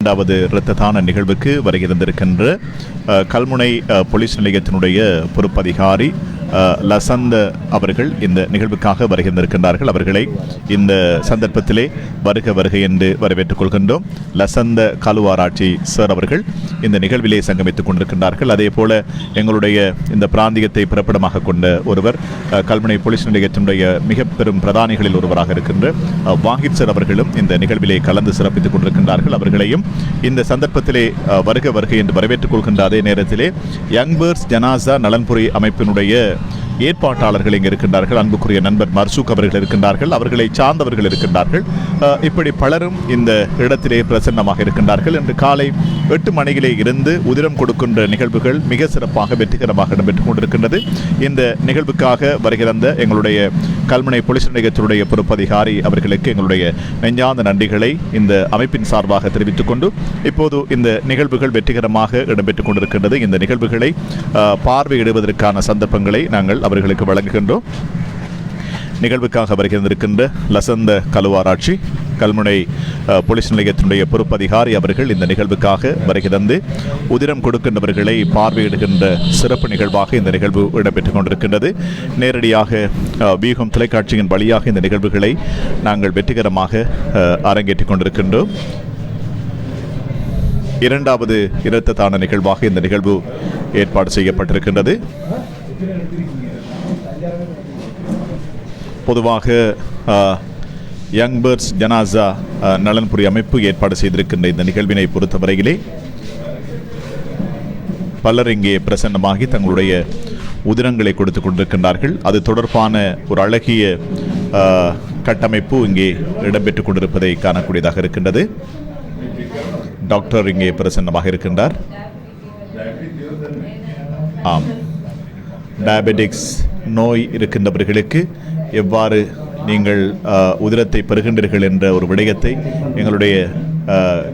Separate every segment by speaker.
Speaker 1: இரண்டாவது இரத்ததான நிகழ்வுக்கு வருகிறந்திருக்கின்ற கல்முனை போலீஸ் நிலையத்தினுடைய பொறுப்பதிகாரி லசந்த அவர்கள் இந்த நிகழ்வுக்காக வருகின்றிருக்கின்றார்கள். அவர்களை இந்த சந்தர்ப்பத்திலே வருக வருக என்று வரவேற்றுக் கொள்கின்றோம். லசந்த கலுவாராட்சி சார் அவர்கள் இந்த நிகழ்விலே சங்கமித்துக் கொண்டிருக்கின்றார்கள். அதே போல எங்களுடைய இந்த பிராந்தியத்தை பிறப்பிடமாக கொண்ட ஒருவர் கல்முனை போலீஸ் நிலையத்தினுடைய மிக பெரும் பிரதானிகளில் ஒருவராக இருக்கின்ற வாஹித் சார் அவர்களும் இந்த நிகழ்விலே கலந்து சிறப்பித்துக் கொண்டிருக்கின்றார்கள். அவர்களையும் இந்த சந்தர்ப்பத்திலே வருக வருகை என்று வரவேற்றுக் கொள்கின்ற அதே நேரத்திலே யங் ஜனாசா நலன்புரி அமைப்பினுடைய ஏற்பாட்டாளர்கள் இங்கே இருக்கின்றார்கள். அன்புக்குரிய நண்பர் மர்சூக் அவர்கள் இருக்கின்றார்கள். அவர்களை சார்ந்தவர்கள் இருக்கின்றார்கள். இப்படி பலரும் இந்த இடத்திலே பிரசன்னமாக இருக்கின்றார்கள். இன்று காலை எட்டு மணியிலே இருந்து உதிரம் கொடுக்கின்ற நிகழ்வுகள் மிக சிறப்பாக வெற்றிகரமாக இடம்பெற்றுக் கொண்டிருக்கின்றது. இந்த நிகழ்வுக்காக வருகிறந்த எங்களுடைய கல்முனை போலீஸ் நிலையத்தினுடைய பொறுப்பதிகாரி அவர்களுக்கு எங்களுடைய நெஞ்சார்ந்த நன்றிகளை இந்த அமைப்பின் சார்பாக தெரிவித்துக் கொண்டு இப்போது இந்த நிகழ்வுகள் வெற்றிகரமாக இடம்பெற்றுக் கொண்டிருக்கின்றது. இந்த நிகழ்வுகளை பார்வையிடுவதற்கான சந்தர்ப்பங்களை நாங்கள் அவர்களுக்கு வழங்குகின்றோம். நிகழ்வுக்காக வருகின்றிருக்கின்ற லசந்த கலுவாராட்சி கல்முனை போலீஸ் நிலையத்தினுடைய பொறுப்பதிகாரி அவர்கள் இந்த நிகழ்வுக்காக வருகை தந்து உதிரம் கொடுக்கின்றவர்களை பார்வையிடுகின்ற சிறப்பு நிகழ்வாக இந்த நிகழ்வு இடம்பெற்றுக் கொண்டிருக்கின்றது. நேரடியாக அஹ், வியூகம் தொலைக்காட்சியின் வழியாக இந்த நிகழ்வுகளை நாங்கள் வெற்றிகரமாக அரங்கேற்றிக் கொண்டிருக்கின்றோம். இரண்டாவது இரத்தத்தான நிகழ்வாக இந்த நிகழ்வு ஏற்பாடு செய்யப்பட்டிருக்கின்றது. பொதுவாக யங் பேர்ட்ஸ் ஜனாசா நலன்புரி அமைப்பு ஏற்பாடு செய்திருக்கின்ற இந்த நிகழ்வினை பொறுத்தவரையிலே பலர் இங்கே பிரசன்னமாகி தங்களுடைய உதிரங்களை கொடுத்து கொண்டிருக்கின்றார்கள். அது தொடர்பான ஒரு அழகிய கட்டமைப்பு இங்கே இடம்பெற்றுக் கொண்டிருப்பதை காணக்கூடியதாக இருக்கின்றது. டாக்டர் இங்கே பிரசன்னமாக இருக்கின்றார். ஆம். டயபெட்டிக்ஸ் நோய் இருக்கின்றவர்களுக்கு எவ்வாறு நீங்கள் உதிரத்தை பெறுகின்றீர்கள் என்ற ஒரு விடயத்தை எங்களுடைய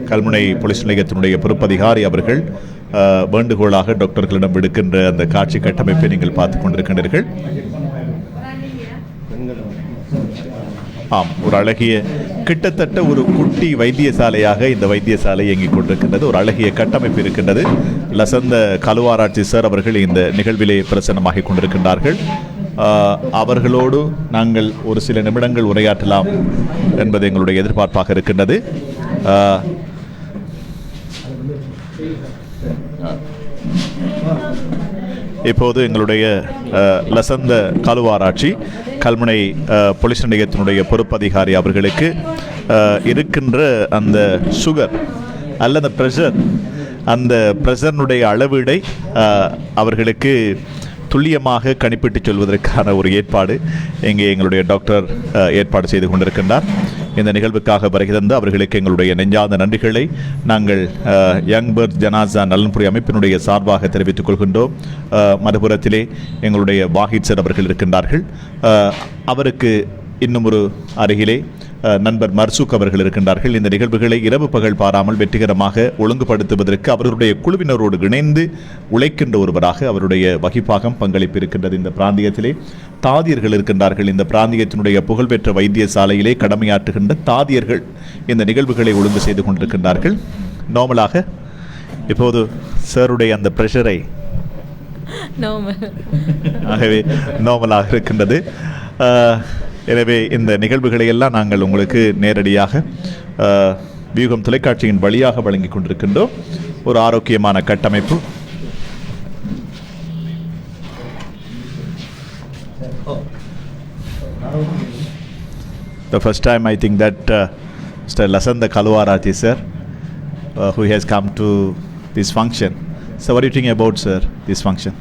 Speaker 1: கல்முனை போலீஸ் நிலையத்தினுடைய பொறுப்பதிகாரி அவர்கள் வேண்டுகோளாக டாக்டர்களிடம் விடுக்கின்ற அந்த காட்சி கட்டமைப்பை நீங்கள் பார்த்து கொண்டிருக்கின்றீர்கள். ஆம் ஒரு அழகிய கிட்டத்தட்ட ஒரு குட்டி வைத்தியசாலையாக இந்த வைத்தியசாலை இயங்கிக் கொண்டிருக்கின்றது. ஒரு அழகிய கட்டமைப்பு இருக்கின்றது. லசந்த கலுவாராட்சி சார் அவர்கள் இந்த நிகழ்விலே பிரசன்னமாகிக் கொண்டிருக்கின்றார்கள். அவர்களோடு நாங்கள் ஒரு சில நிமிடங்கள் உரையாற்றலாம் என்பது எங்களுடைய எதிர்பார்ப்பாக இருக்கின்றது. இப்போது எங்களுடைய லசந்த கலுவாராட்சி கல்முனை போலீஸ் நிலையத்தினுடைய பொறுப்பதிகாரி அவர்களுக்கு இருக்கின்ற அந்த சுகர் அல்லது ப்ரெஷர் அந்த ப்ரெஷர்னுடைய அளவீடை அவர்களுக்கு துல்லியமாக கணிப்பிட்டு சொல்வதற்கான ஒரு ஏற்பாடு இங்கே எங்களுடைய டாக்டர் ஏற்பாடு செய்து கொண்டிருக்கின்றார். இந்த நிகழ்வுக்காக வருகை தந்து அவர்களுக்கு எங்களுடைய நெஞ்சார்ந்த நன்றிகளை நாங்கள் யங் பர்த் ஜனாசா நலன்புரி அமைப்பினுடைய சார்பாக தெரிவித்துக் கொள்கின்றோம். மறுபுறத்திலே எங்களுடைய வாகிட் சார் அவர்கள் இருக்கின்றார்கள். அவருக்கு இன்னும் ஒரு அருகிலே நண்பர் மர்சூக் அவர்கள் இருக்கின்றார்கள். இந்த நிகழ்வுகளை இரவு பகல் பாராமல் வெற்றிகரமாக ஒழுங்குபடுத்துவதற்கு அவர்களுடைய குழுவினரோடு இணைந்து உழைக்கின்ற ஒருவராக அவருடைய வகிப்பாகம் பங்களிப்பு இருக்கின்றது இந்த பிராந்தியத்திலே. தாதியர்கள் இருக்கின்றார்கள். இந்த பிராந்தியத்தினுடைய புகழ்பெற்ற வைத்தியசாலையிலே கடமையாற்றுகின்ற தாதியர்கள் இந்த நிகழ்வுகளை ஒழுங்கு செய்து கொண்டிருக்கின்றார்கள். நார்மலாக இப்போது சாருடைய அந்த ப்ரெஷரை ஆகவே நார்மலாக இருக்கின்றது. எனவே இந்த நிகழ்வுகளை எல்லாம் நாங்கள் உங்களுக்கு நேரடியாக ஆஹ், வியூகம் தொலைக்காட்சியின் வழியாக வழங்கிக் கொண்டிருக்கின்றோம் ஒரு ஆரோக்கியமான கட்டமைப்பு The first time I think that uh, Mr. Lasanda Kalwarati sir, uh, who has come to this function. So what do you think about sir this function?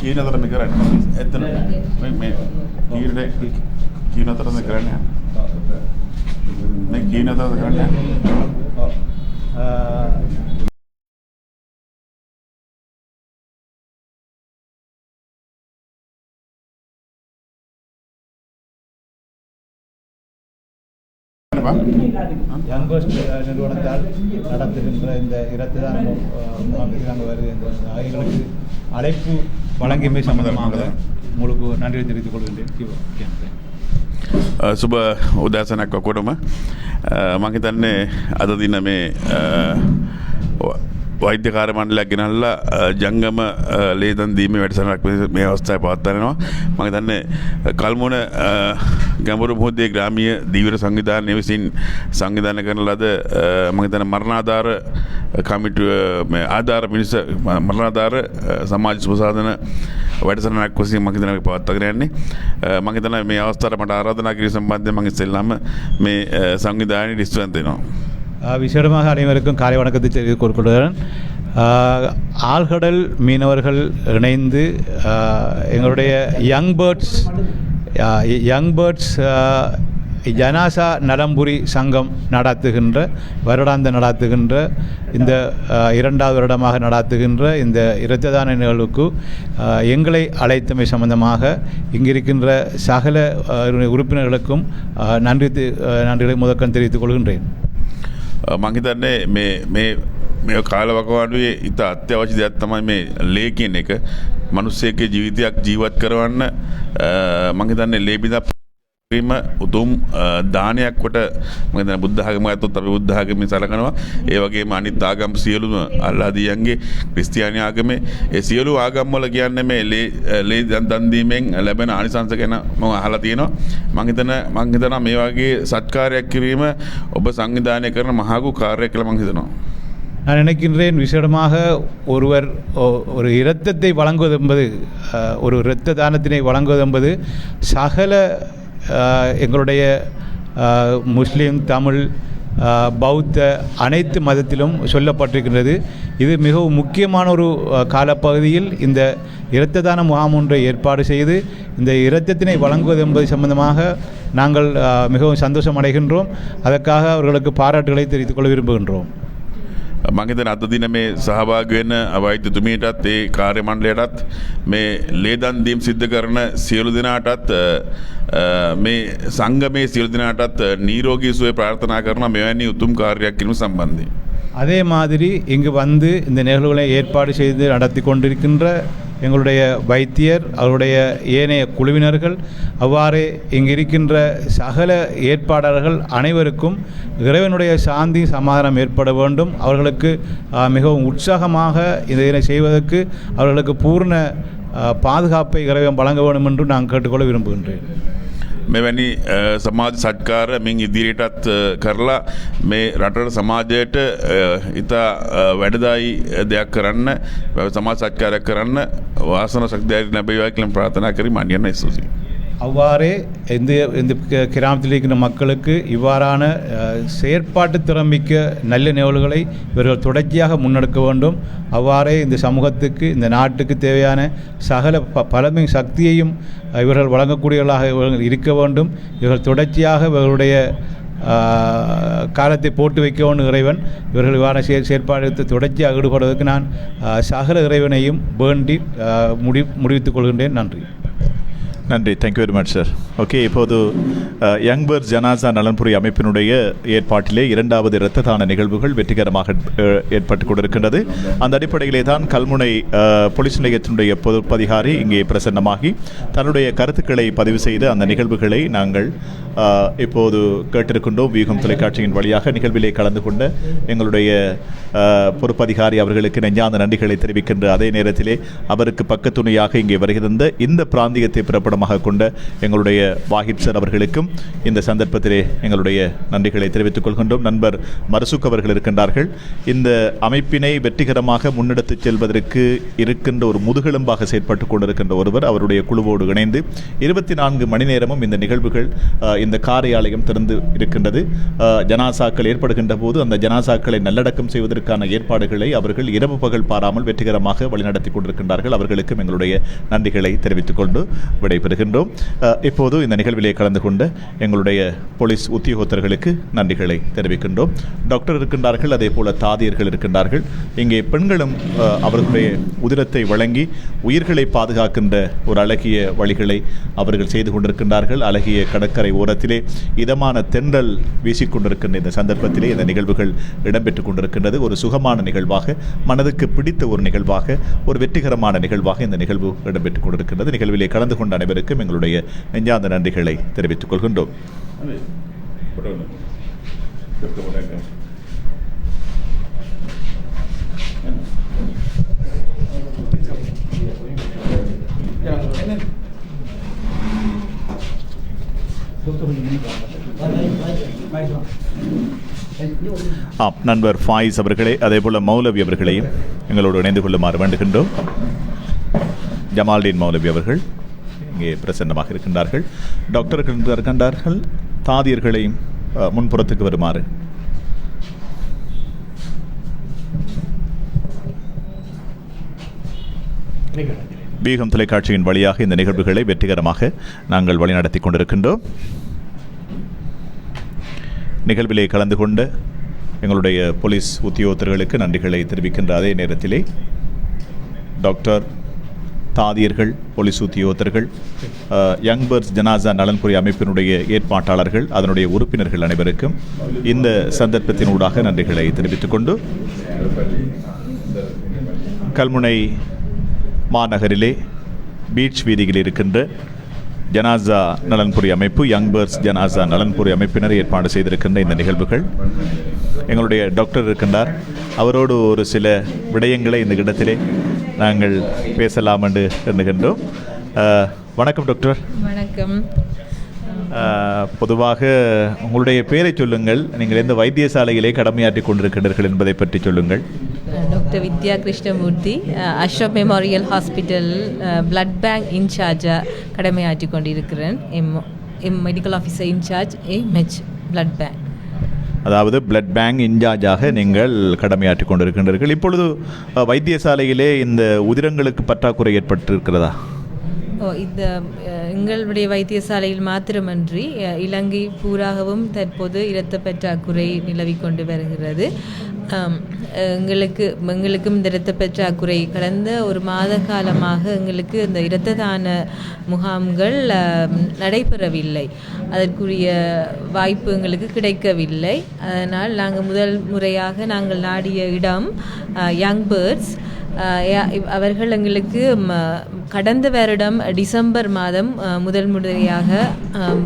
Speaker 2: Kina tara mikiran. Etan. May may. Kina kina tara mikiran yan. May kina tara mikiran yan.
Speaker 3: யங்கோஸ்ட் நிறுவனத்தால் நடத்துகின்ற இந்த இடத்தில் நாங்கள் வருகின்ற அழைப்பு வழங்கியமை சம்பந்தமாக உங்களுக்கு நன்றி தெரிவித்துக் கொள்கின்றேன் கிவ- கேட்கிறேன்.
Speaker 2: සුබ උදෑසනක් ඔකොටම මහිතන්නේ අද දින මේ වෛද්‍යකාර මණ්ඩලයක් ගෙනල්ලා ජංගම ලේදන් දීම වැඩසනක් මේ අවස්ථාව පවත්වනවා මඟ දන්න කල්මුණ ගැඹුරු මුහොදේ ග්‍රාමිය දීවර සංවිධානය විසින් සංවිධාන කරන ලද මගතන මරණාධාර කමිටුව ආධාර පිණිස මරණාධාර සමාජ සුපසාධන වැඩසනක් වසින් මහිතනක පවත්තකරයන්නේ මගතන මේ අවස්ථාවට මට ආරාධනා කිරි සම්බන්ධය මගේ සෙල්ලම මේ සංවිධානය
Speaker 3: ඩිස්ටරන්තයනවා. விசேடமாக அனைவருக்கும் காலை வணக்கத்தை தெரிவித்துக் கொள்கிறேன். ஆழ்கடல் மீனவர்கள் இணைந்து எங்களுடைய யங் பேர்ட்ஸ் யங் பேர்ட்ஸ் ஜனாசா நலம்புரி சங்கம் நடாத்துகின்ற வருடாந்த நடாத்துகின்ற இந்த இரண்டாவது வருடமாக நடாத்துகின்ற இந்த இரத்ததான நிகழ்வுக்கு எங்களை அழைத்தமை சம்பந்தமாக இங்கிருக்கின்ற சகல உறுப்பினர்களுக்கும் நன்றி நன்றிகளை முதக்கம் தெரிவித்துக் கொள்கின்றேன்.
Speaker 2: මහිතන්නේ මේ මේ මේ කාලවකවාඩුවේ ඉතා අත්‍යවශ්‍ය දෙයක් තමයි මේ ලේ කියන එක. මනුස්සයගේ ජීවිතයක් ජීවත් කරවන්න මහිතන්නේ ලේබිදක් ම උතුම් දානයක් කොට මත බුද්ධහගම ඇතුත් අපි බුද්ධහගම සලකනවා ඒවගේ අනිත් ආගම් සියලුම අල්ලාදියන්ගේ ක්‍රිස්තියානි ආගමේ ඒ සියලු ආගම්වල කියන්න මේ ලේ ලේ දන් දන්දීමෙන් ලැබෙන ආනිසංස ගැන ම අහලා තියෙනවා මංහිතන මංහිතන මේ වගේ සත්කාරයක් කිරීම ඔබ සංවිධානය කරන මහගු කාර්ය කළ මංහිතනවා.
Speaker 3: நான் நினைக்கின்றேன் விசேடமாக ஒருவர் ஒ- ஒரு இரத்தத்தை வழங்குவது என்பது அஹ், ஒரு இரத்த தானத்தினை வழங்குவது என்பது சகல அஹ், எங்களுடைய முஸ்லீம் தமிழ் பௌத்த அனைத்து மதத்திலும் சொல்லப்பட்டிருக்கின்றது. இது மிகவும் முக்கியமான ஒரு காலப்பகுதியில் இந்த இரத்த தான முகாம் ஒன்றை ஏற்பாடு செய்து இந்த இரத்தத்தினை வழங்குவது என்பது சம்பந்தமாக நாங்கள் மிகவும் சந்தோஷம் அடைகின்றோம் அதற்காக அவர்களுக்கு பாராட்டுகளை தெரிவித்துக் கொள்ள விரும்புகின்றோம்.
Speaker 2: මංහිතන අද දින මේ සහභාගවෙන අවෛත්‍යතුමීටත් ඒ කාර්ය මණ්ඩලයටත් මේ ලේදන්දීම් සිද්ධ කරන සියලු දෙනාටත් අ, අ, මේ සංගමේ සියලු දෙනාටත් නීරෝගී සුවේ ප්‍රාර්ථනා කරන මෙවැනි උතුම් කාර්යයක් කිරීම සම්බන්ධය.
Speaker 3: அதே மாதிரி இங்கு வந்து இந்த நிகழ்வுகளை ஏற்பாடு செய்து நடத்தி கொண்டிருக்கின்ற எங்களுடைய வைத்தியர் அவருடைய ஏனைய குழுவினர்கள் அவ்வாறே இங்கு இருக்கின்ற சகல ஏற்பாளர்கள் அனைவருக்கும் இறைவனுடைய சாந்தி சமாதானம் ஏற்பட வேண்டும். அவர்களுக்கு மிகவும் உற்சாகமாக இதனை செய்வதற்கு அவர்களுக்கு பூர்ண பாதுகாப்பை இறைவன் வழங்க வேண்டும் என்று நான் கேட்டுக்கொள்ள விரும்புகின்றேன்.
Speaker 2: මෙවැනි අ, සමාජ සට්කාර මින් ඉදිරියටත් අ, කරලා මේ රටට සමාජයට අ, ඉතා අ, වැඩදායි දෙයක් කරන්න සමා සත්කාරයක් කරන්න වාසන සක්ධාරි ලැබේවා කියලම් ප්‍රාථනා කරි මන්යන්න ස්තුතියි.
Speaker 3: அவ்வாறே இந்த இந்த கிராமத்தில் இருக்கிற மக்களுக்கு இவ்வாறான செயற்பாட்டு திறமிக்க நல்ல நிகழ்வுகளை இவர்கள் தொடர்ச்சியாக முன்னெடுக்க வேண்டும். அவ்வாறே இந்த சமூகத்துக்கு இந்த நாட்டுக்கு தேவையான சகல ப பலமை சக்தியையும் இவர்கள் வழங்கக்கூடியவர்களாக இவர்கள் இருக்க வேண்டும். இவர்கள் தொடர்ச்சியாக இவர்களுடைய காலத்தை போட்டு வைக்க இறைவன். இவர்கள் இவ்வாறு செயல் செயற்பாடு தொடர்ச்சியாக ஈடுபடுவதற்கு நான் சகல இறைவனையும் வேண்டி முடி முடிவித்துக் கொள்கின்றேன். நன்றி.
Speaker 1: நன்றி. Thank you very much sir okay இப்போது uh, யங்பர் ஜனாசா நலன்புரி அமைப்பினுடைய ஏற்பாட்டிலே இரண்டாவது இரத்த தான நிகழ்வுகள் வெற்றிகரமாக uh, ஏற்பட்டு கொண்டிருக்கின்றது. அந்த அடிப்படையிலே தான் கல்முனை uh, போலீஸ் நிலையத்தினுடைய பொதுப்பதிகாரி இங்கே பிரசன்னமாகி தன்னுடைய கருத்துக்களை பதிவு செய்து அந்த நிகழ்வுகளை நாங்கள் இப்போது கேட்டிருக்கின்றோம். வியூகம் தொலைக்காட்சியின் வழியாக நிகழ்விலே கலந்து கொண்ட எங்களுடைய பொறுப்பதிகாரி அவர்களுக்கு நெஞ்சாந்த நன்றிகளை தெரிவிக்கின்ற அதே நேரத்திலே அவருக்கு பக்கத்துணையாக இங்கே வருகின்ற இந்த பிராந்தியத்தை பிறப்பிடமாக கொண்ட எங்களுடைய வாஹித் சார் அவர்களுக்கும் இந்த சந்தர்ப்பத்திலே எங்களுடைய நன்றிகளை தெரிவித்துக் கொள்கின்றோம். நண்பர் மருசுக் அவர்கள் இருக்கின்றார்கள். இந்த அமைப்பினை வெற்றிகரமாக முன்னெடுத்துச் செல்வதற்கு இருக்கின்ற ஒரு முதுகெலும்பாக செயற்பட்டு கொண்டிருக்கின்ற ஒருவர் அவருடைய குழுவோடு இணைந்து இருபத்தி நான்கு மணி நேரமும் இந்த நிகழ்வுகள் இந்த காரியாலயம் திறந்து இருக்கின்றது. ஜனாசாக்கள் ஏற்படுகின்ற போது அந்த ஜனாசாக்களை நல்லடக்கம் செய்வதற்கான ஏற்பாடுகளை அவர்கள் இரவு பகல் பாராமல் வெற்றிகரமாக வழிநடத்தி கொண்டிருக்கின்றார்கள். அவர்களுக்கும் எங்களுடைய நன்றிகளை தெரிவித்துக் கொண்டு விடைபெறும் அஹ், இப்போது இந்த நிகழ்விலே கலந்து கொண்ட எங்களுடைய போலீஸ் உத்தியோகத்தர்களுக்கு நன்றிகளை தெரிவிக்கின்றோம். டாக்டர் இருக்கின்றார்கள் அதே போல தாதியர்கள் இருக்கின்றார்கள். இங்கே பெண்களும் அவர்களுடைய உதிரத்தை வழங்கி உயிர்களை பாதுகாக்கின்ற ஒரு அழகிய வழிகளை அவர்கள் செய்து கொண்டிருக்கின்றார்கள். அழகிய கடற்கரை ஓரத்திலே இதமான தென்றல் வீசிக்கொண்டிருக்கின்ற இந்த சந்தர்ப்பத்திலே இந்த நிகழ்வுகள் இடம்பெற்றுக் கொண்டிருக்கின்றது. ஒரு சுகமான நிகழ்வாக மனதுக்கு பிடித்த ஒரு நிகழ்வாக ஒரு வெற்றிகரமான நிகழ்வாக இந்த நிகழ்வு இடம்பெற்றுக் கொண்டிருக்கின்றது. நிகழ்விலே கலந்து கொண்ட அனைவருக்கும் எங்களுடைய நெஞ்சார்ந்த நன்றிகளை தெரிவித்துக் கொள்கின்றோம். ஆம் நண்பர் ஃபாயிஸ் அவர்களே அதே போல மௌலவி அவர்களையும் எங்களோடு இணைந்து கொள்ளுமாறு வேண்டுகின்றோம். ஜமால்டீன் மௌலவி அவர்கள் இங்கே பிரசன்னமாக இருக்கின்றார்கள். டாக்டர்கள் இருக்கின்றார்கள். தாதியர்களையும் முன்புறத்துக்கு வருமாறு. பீகம் தொலைக்காட்சியின் வழியாக இந்த நிகழ்வுகளை வெற்றிகரமாக நாங்கள் வழிநடத்தி கொண்டிருக்கின்றோம். நிகழ்விலே கலந்து கொண்ட எங்களுடைய போலீஸ் உத்தியோகத்தர்களுக்கு நன்றிகளை தெரிவிக்கின்ற அதே நேரத்திலே டாக்டர் தாதியர்கள் போலீஸ் உத்தியோகத்தர்கள் யங் பேர்ஸ் ஜனாசா நலன்புரி அமைப்பினுடைய ஏற்பாட்டாளர்கள் அதனுடைய உறுப்பினர்கள் அனைவருக்கும் இந்த சந்தர்ப்பத்தினூடாக நன்றிகளை தெரிவித்துக் கொண்டு கல்முனை மாநகரிலே பீச் வீதியில் இருக்கின்ற ஜனாசா நலன்புரி அமைப்பு யங் பேர்ஸ் ஜனாசா நலன்புரி அமைப்பினர் ஏற்பாடு செய்திருக்கின்ற இந்த நிகழ்வுகள். எங்களுடைய டாக்டர் இருக்கின்றார். அவரோடு ஒரு சில விடயங்களை இந்த இடத்திலே நாங்கள் பேசலாம் என்று எண்ணுகின்றோம் வணக்கம் டாக்டர்.
Speaker 4: வணக்கம்.
Speaker 1: பொதுவாக உங்களுடைய பெயரை சொல்லுங்கள். நீங்கள் எந்த வைத்தியசாலையிலே கடமையாற்றிக் கொண்டிருக்கின்றீர்கள் என்பதை பற்றி சொல்லுங்கள்.
Speaker 4: Doctor Vidya Krishnamoorthy Ashraf memorial hospital blood bank இன்சார்ஜாக கடமையாற்றி கொண்டிருக்கிறேன். M M medical officer incharge MH blood bank
Speaker 1: அதாவது பிளட் பேங்க் இன்சார்ஜாக நீங்கள் கடமையாற்றிக் கொண்டிருக்கின்றீர்கள். இப்பொழுது வைத்தியசாலையிலே இந்த உதிரங்களுக்கு பற்றாக்குறை ஏற்பட்டிருக்கிறதா?
Speaker 4: இந்த எங்களுடைய வைத்தியசாலையில் மாத்திரமன்றி இலங்கை பூராகவும் தற்போது இரத்த பற்றாக்குறை நிலவிக் கொண்டு வருகிறது. எங்களுக்கு எங்களுக்கும் இந்த இரத்த பற்றாக்குறை கடந்த ஒரு மாத காலமாக எங்களுக்கு இந்த இரத்த தான முகாம்கள் நடைபெறவில்லை. அதற்குரிய வாய்ப்பு எங்களுக்கு கிடைக்கவில்லை. அதனால் நாங்கள் முதல் முறையாக நாங்கள் நாடிய இடம் யங் பேர்ட்ஸ் அவர்கள் எங்களுக்கு கடந்த வருடம் டிசம்பர் மாதம் முதல் முறையாக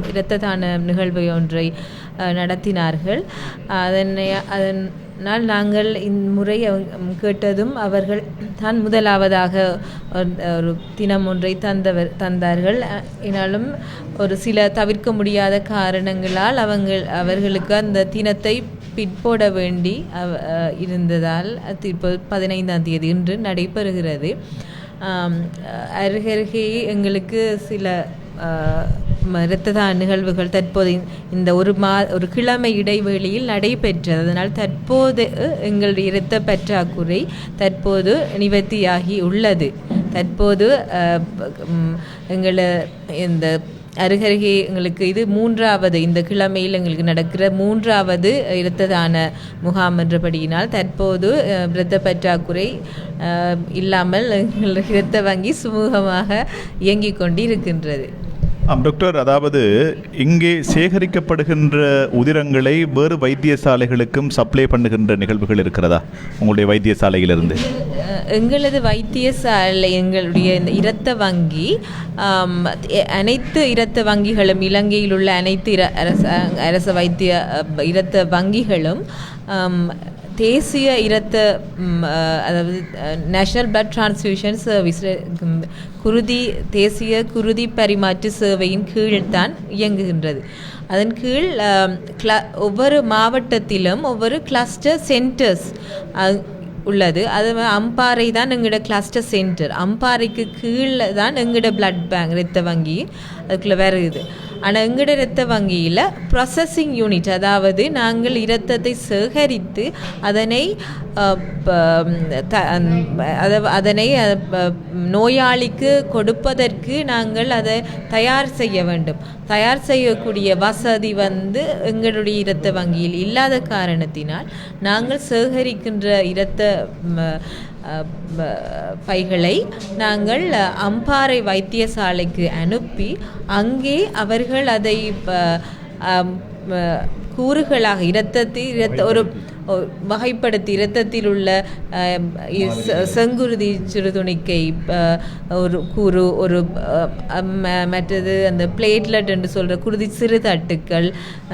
Speaker 4: இரத்த தான நிகழ்வு ஒன்றை நடத்தினார்கள். அதனை அதனால் நாங்கள் இம்முறை கேட்டதும் அவர்கள் தான் முதலாவதாக ஒரு- தினம் ஒன்றை தந்தவர் தந்தார்கள். என்னாலும் ஒரு சில தவிர்க்க முடியாத காரணங்களால் அவங்க அவர்களுக்கு அந்த தினத்தை பிற்போட வேண்டி இருந்ததால் அது இப்போ பதினைந்தாம் தேதி இன்று நடைபெறுகிறது. அருகருகே எங்களுக்கு சில இரத்ததான ம- நிகழ்வுகள் தற்போது இந்த ஒரு மா ஒரு கிழமை இடைவெளியில் நடைபெற்றது. அதனால் தற்போது எங்களுடைய இரத்த பற்றாக்குறை தற்போது நிவர்த்தியாகி உள்ளது. தற்போது எங்களை இந்த அருகருகே எங்களுக்கு இது மூன்றாவது இந்த கிழமையில் எங்களுக்கு நடக்கிற மூன்றாவது இரத்ததான முகாம் என்றபடியினால் தற்போது இரத்த பற்றாக்குறை இல்லாமல் எங்கள் இரத்த வங்கி சுமூகமாக இயங்கிக் கொண்டிருக்கின்றது
Speaker 1: டாக்டர் அதாவது இங்கே சேகரிக்கப்படுகின்ற உதிரங்களை வேறு வைத்தியசாலைகளுக்கும் சப்ளை பண்ணுகின்ற நிகழ்வுகள் இருக்கிறதா? உங்களுடைய வைத்தியசாலையிலிருந்து.
Speaker 4: எங்களது வைத்தியசாலை எங்களுடைய இந்த இரத்த வங்கி அனைத்து இரத்த வங்கிகளும் இலங்கையில் உள்ள அனைத்து இர அரச அரச வைத்திய இரத்த வங்கிகளும் தேசிய இரத்த அதாவது நேஷனல் பிளட் டிரான்ஸ்ஃபியூஷன் சர்வீஸ் குருதி தேசிய குருதி பரிமாற்று சேவையின் கீழ்தான் இயங்குகின்றது. அதன் கீழ் கிள ஒவ்வொரு மாவட்டத்திலும் ஒவ்வொரு கிளஸ்டர் சென்டர்ஸ் உள்ளது. அது அம்பாறை தான் எங்களோட கிளஸ்டர் சென்டர் அம்பாறைக்கு கீழே தான் எங்களோட பிளட் பேங்க் இரத்த வங்கி. அதுக்குள்ளே வருது ஆனால் எங்கட இரத்த வங்கியில் ப்ரொசஸிங் யூனிட் அதாவது நாங்கள் இரத்தத்தை சேகரித்து அதனை த- அதனை நோயாளிக்கு கொடுப்பதற்கு நாங்கள் அதை தயார் செய்ய வேண்டும். தயார் செய்யக்கூடிய வசதி வந்து எங்களுடைய இரத்த வங்கியில் இல்லாத காரணத்தினால் நாங்கள் சேகரிக்கின்ற இரத்த பைகளை நாங்கள் அம்பாறை வைத்தியசாலைக்கு அனுப்பி அங்கே அவர்கள் அதை ப- கூறுகளாக இரத்தத்தில் இரத்த ஒரு வகைப்படுத்தி. இரத்தத்தில் உள்ள செங்குருதி சிறுதுணிக்கை ஒரு கூறு ஒரு மற்றது அந்த பிளேட்லெட் என்று சொல்கிற குருதி சிறுதட்டுக்கள்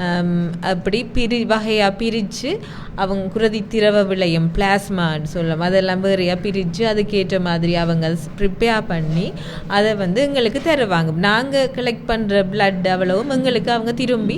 Speaker 4: அம், அப்படி பிரி வகையாக பிரித்து அவங்க குருதி திரவ விளையம் பிளாஸ்மான்னு சொல்லலாம் அதெல்லாம் வேறையாக பிரித்து அதுக்கேற்ற மாதிரி அவங்க ப்ரிப்பேர் பண்ணி அதை வந்து எங்களுக்கு தருவாங்க. நாங்கள் கலெக்ட் பண்ணுற blood அவ்வளவும் எங்களுக்கு அவங்க திரும்பி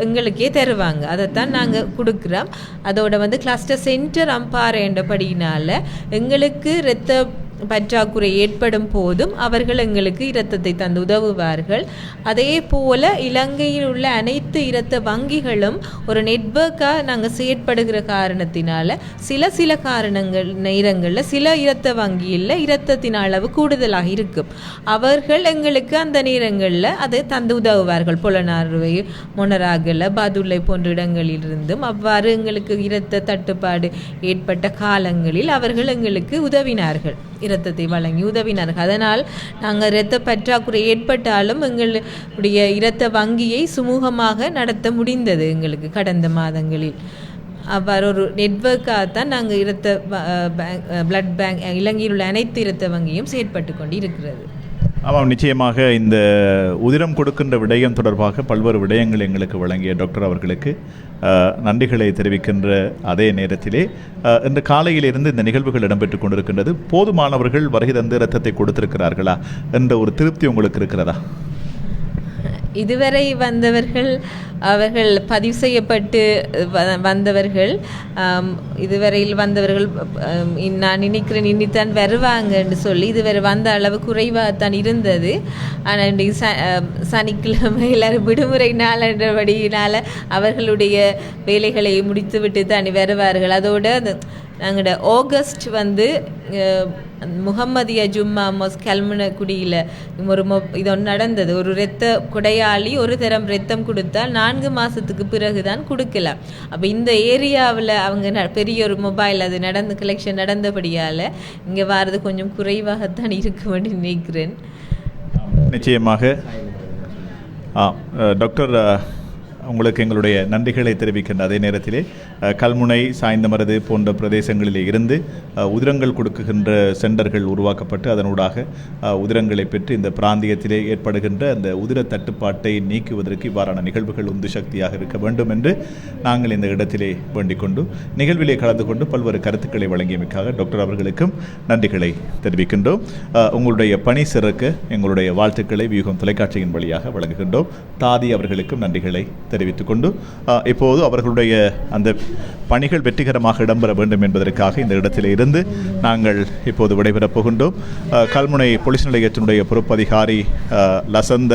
Speaker 4: எங்களுக்கே தருவாங்க. அதைத்தான் நாங்கள் கொடுக்குறோம். அதோட வந்து கிளஸ்டர் சென்டர் அம்பாறைன்றபடியினால எங்களுக்கு இரத்த பற்றாக்குறை ஏற்படும் போதும் அவர்கள் எங்களுக்கு இரத்தத்தை தந்து உதவுவார்கள். அதே போல இலங்கையில் உள்ள அனைத்து இரத்த வங்கிகளும் ஒரு நெட்வொர்க்காக நாங்கள் செயற்படுகிற காரணத்தினால சில சில காரணங்கள் நேரங்களில் சில இரத்த வங்கியில் இரத்தத்தின் அளவு கூடுதலாக இருக்கும். அவர்கள் எங்களுக்கு அந்த நேரங்களில் அதை தந்து உதவுவார்கள். புலனார்வை மொனராகல பதுளை போன்ற இடங்களிலிருந்தும் அவ்வாறு எங்களுக்கு இரத்த தட்டுப்பாடு ஏற்பட்ட காலங்களில் அவர்கள் எங்களுக்கு உதவினார்கள். இரத்தத்தை வழங்கி உதவினார்கள். அதனால் நாங்கள் இரத்த பற்றாக்குறை ஏற்பட்டாலும் எங்களுடைய இரத்த வங்கியை சுமூகமாக நடத்த முடிந்தது எங்களுக்கு கடந்த மாதங்களில். அவ்வாறு ஒரு நெட்வொர்க்காக தான் நாங்கள் இரத்த பேங்க் பிளட் பேங்க் இலங்கையில் உள்ள அனைத்து இரத்த வங்கியும் செயற்பட்டு கொண்டு இருக்கிறது
Speaker 1: ஆமாம் நிச்சயமாக இந்த உதிரம் கொடுக்கின்ற விடயம் தொடர்பாக பல்வேறு விடயங்கள் எங்களுக்கு வழங்கிய டாக்டர் அவர்களுக்கு நன்றிகளை தெரிவிக்கின்ற அதே நேரத்திலே இன்று காலையிலிருந்து இந்த நிகழ்வுகள் இடம்பெற்றுக் கொண்டிருக்கின்றது. போதுமானவர்கள் வருகை தந்து இரத்தத்தை கொடுத்திருக்கிறார்களா? என்ற ஒரு திருப்தி உங்களுக்கு இருக்கிறதா?
Speaker 4: இதுவரை வந்தவர்கள் அவர்கள் பதிவு செய்யப்பட்டு வ- வந்தவர்கள் இதுவரையில் வந்தவர்கள் நான் நினைக்கிறேன் இனித்தான் வருவாங்கன்னு சொல்லி இதுவரை வந்த அளவு குறைவாக தான் இருந்தது. ஆனால் இன்றைக்கு ச சனிக்கிழமை எல்லாரும் விடுமுறை நாளன்றபடியினால் அவர்களுடைய வேலைகளை முடித்துவிட்டு தான் வருவார்கள். அதோடு அந்த நாங்களோட ஆகஸ்ட் வந்து முகம்மதிய ஜும்மா மொஸ் கல்முனக்குடியில் ஒரு மொ இது ஒன்று நடந்தது. ஒரு இரத்த குடையாளி ஒரு தரம் ரத்தம் கொடுத்தால் நான்கு மாதத்துக்கு பிறகு தான் கொடுக்கலாம் அப்போ இந்த ஏரியாவில் அவங்க ந- பெரிய ஒரு மொபைல் அது நடந்து கலெக்ஷன் நடந்தபடியால் இங்கே வர்றது கொஞ்சம் குறைவாகத்தான் இருக்குமென்னு நினைக்கிறேன்.
Speaker 1: நிச்சயமாக. டாக்டர் உங்களுக்கு எங்களுடைய நன்றிகளை தெரிவிக்கின்ற அதே நேரத்திலே கல்முனை சாய்ந்தமரது போன்ற பிரதேசங்களிலே இருந்து உதிரங்கள் கொடுக்குகின்ற சென்டர்கள் உருவாக்கப்பட்டு அதனூடாக உதிரங்களை பெற்று இந்த பிராந்தியத்திலே ஏற்படுகின்ற அந்த உதிர தட்டுப்பாட்டை நீக்குவதற்கு இவ்வாறான நிகழ்வுகள் உந்து சக்தியாக இருக்க வேண்டும் என்று நாங்கள் இந்த இடத்திலே வேண்டிக் கொண்டு நிகழ்விலே கலந்து கொண்டு பல்வேறு கருத்துக்களை வழங்கியமைக்காக டாக்டர் அவர்களுக்கும் நன்றிகளை தெரிவிக்கின்றோம். உங்களுடைய பணி சிறக்க எங்களுடைய வாழ்த்துக்களை வியூகம் தொலைக்காட்சியின் வழியாக வழங்குகின்றோம். தாதி அவர்களுக்கும் நன்றிகளை தெரிவித்துக் கொண்டு இப்போது அவர்களுடைய அந்த பணிகள் வெற்றிகரமாக இடம்பெற வேண்டும் என்பதற்காக இந்த இடத்தில் இருந்து நாங்கள் இப்போது விடைபெறப் போகின்றோம். கல்முனை போலீஸ் நிலையத்தினுடைய பொறுப்பதிகாரி லசந்த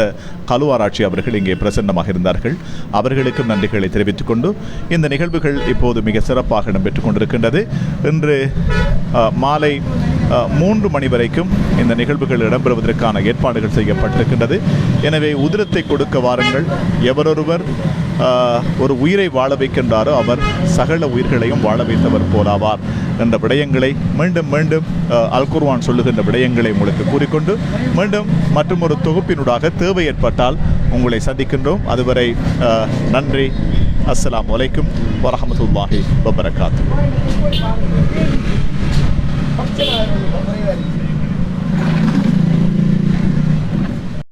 Speaker 1: கலுவாராட்சி அவர்கள் இங்கே பிரசன்னமாக இருந்தார்கள். அவர்களுக்கும் நன்றிகளை தெரிவித்துக் கொண்டு இந்த நிகழ்வுகள் இப்போது மிக சிறப்பாக இடம்பெற்றுக் கொண்டிருக்கின்றது. இன்று மாலை மூன்று மணி வரைக்கும் இந்த நிகழ்வுகள் இடம்பெறுவதற்கான ஏற்பாடுகள் செய்யப்பட்டிருக்கின்றது. எனவே உதிரத்தை கொடுக்க வாருங்கள். எவரொருவர் ஒரு உயிரை வாழ வைக்கின்றாரோ அவர் சகல உயிர்களையும் வாழ வைத்தவர் போலாவார் என்ற விடயங்களை மீண்டும் மீண்டும் அல்குர்வான் அல் சொல்லுகின்ற விடயங்களை உங்களுக்கு கூறிக்கொண்டு மீண்டும் மற்றும் ஒரு தொகுப்பினூடாக தேவை ஏற்பட்டால் உங்களை சந்திக்கின்றோம். அதுவரை நன்றி. அஸ்லாம் வலைக்கும் வரமத்துல்லாஹி வபரகாத்து